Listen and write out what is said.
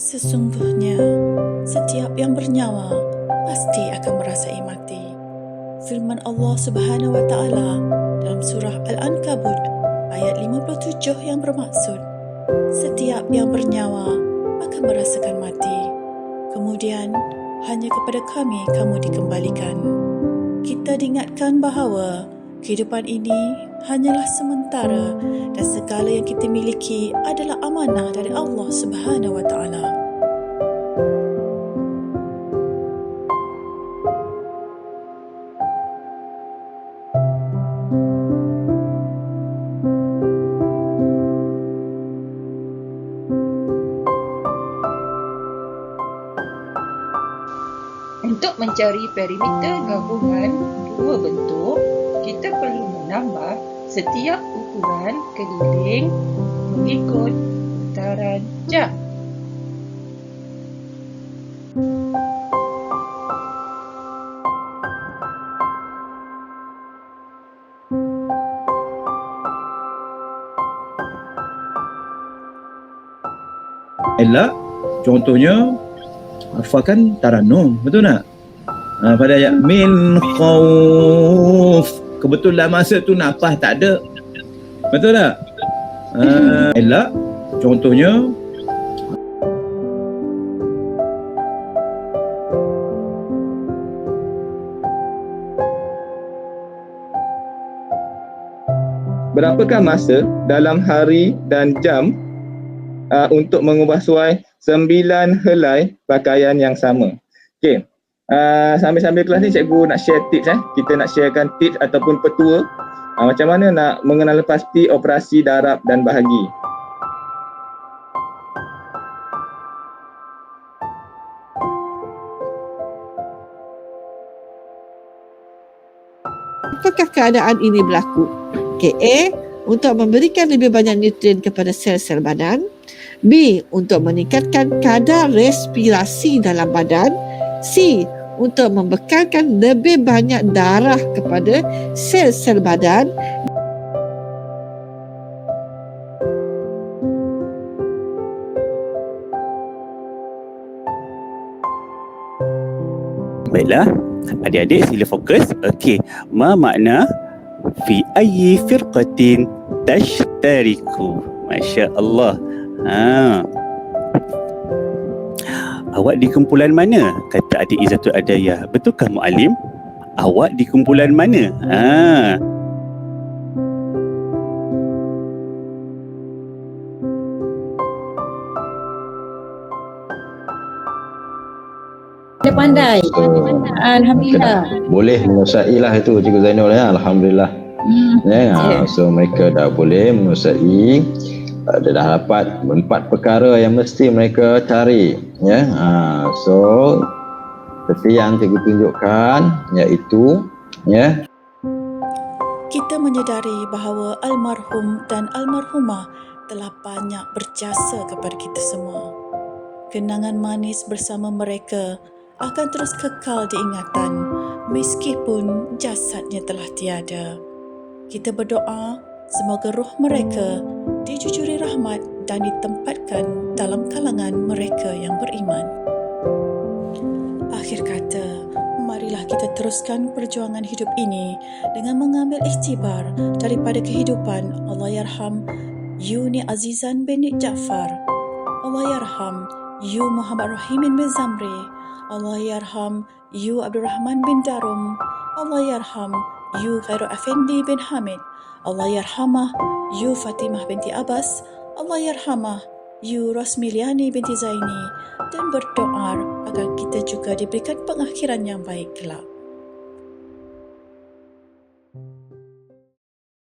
Sesungguhnya, setiap yang bernyawa pasti akan merasai mati. Firman Allah Subhanahu wa taala dalam surah Al-Ankabut ayat 57 yang bermaksud setiap yang bernyawa akan merasakan mati. Kemudian hanya kepada kami kamu dikembalikan. Kita diingatkan bahawa kehidupan ini hanyalah sementara dan segala yang kita miliki adalah amanah dari Allah Subhanahu wa taala. Untuk mencari perimeter gabungan dua bentuk, kita perlu menambah setiap ukuran keliling mengikut putaran jam. Elak contohnya hafalkan taranum betul tak ha, pada ayat min khauf kebetulan masa tu nafas tak ada betul tak ha, elak contohnya berapakah masa dalam hari dan jam uh, untuk mengubah suai sembilan helai pakaian yang sama. Okey. Uh, sambil-sambil kelas ni cikgu nak share tips eh. Kita nak sharekan tips ataupun petua uh, macam mana nak mengenal pasti operasi darab dan bahagi. apakah keadaan ini berlaku? Okay, A. Untuk memberikan lebih banyak nutrien kepada sel-sel badan. B. Untuk meningkatkan kadar respirasi dalam badan. C. Untuk membekalkan lebih banyak darah kepada sel-sel badan. Baiklah, adik-adik sila fokus. Okey, ma makna fi ayyi firqatin tashtariku. Masya Allah. Ha. Awak di kumpulan mana? Kata adik Izzatul Adayah. Betulkah mu'alim? Awak di kumpulan mana? Ha. Dia pandai. Alhamdulillah. boleh menguasai lah itu Cikgu Zainul ya Alhamdulillah Hmm. ya Ya. so mereka dah boleh menguasai uh, dia dah dapat empat perkara yang mesti mereka cari ya ha, so seperti yang cikgu tunjukkan iaitu ya Kita menyedari bahawa almarhum dan almarhumah telah banyak berjasa kepada kita semua. Kenangan manis bersama mereka akan terus kekal diingatan meskipun jasadnya telah tiada. Kita berdoa semoga roh mereka dijujuri rahmat dan ditempatkan dalam kalangan mereka yang beriman. Akhir kata, marilah kita teruskan perjuangan hidup ini dengan mengambil iktibar daripada kehidupan Allahyarham Yuni Azizan bin Jaafar. Allahyarham Yu Muhammad Rahimin bin Zamri. Allahyarham Yu Abdul Rahman bin Darum. Yu Khairul Effendi bin Hamid. Allahyarhamah Yu Fatimah binti Abbas. Allahyarhamah Yu Rosmiliani binti Zaini dan berdoa agar kita juga diberikan pengakhiran yang baik kelak.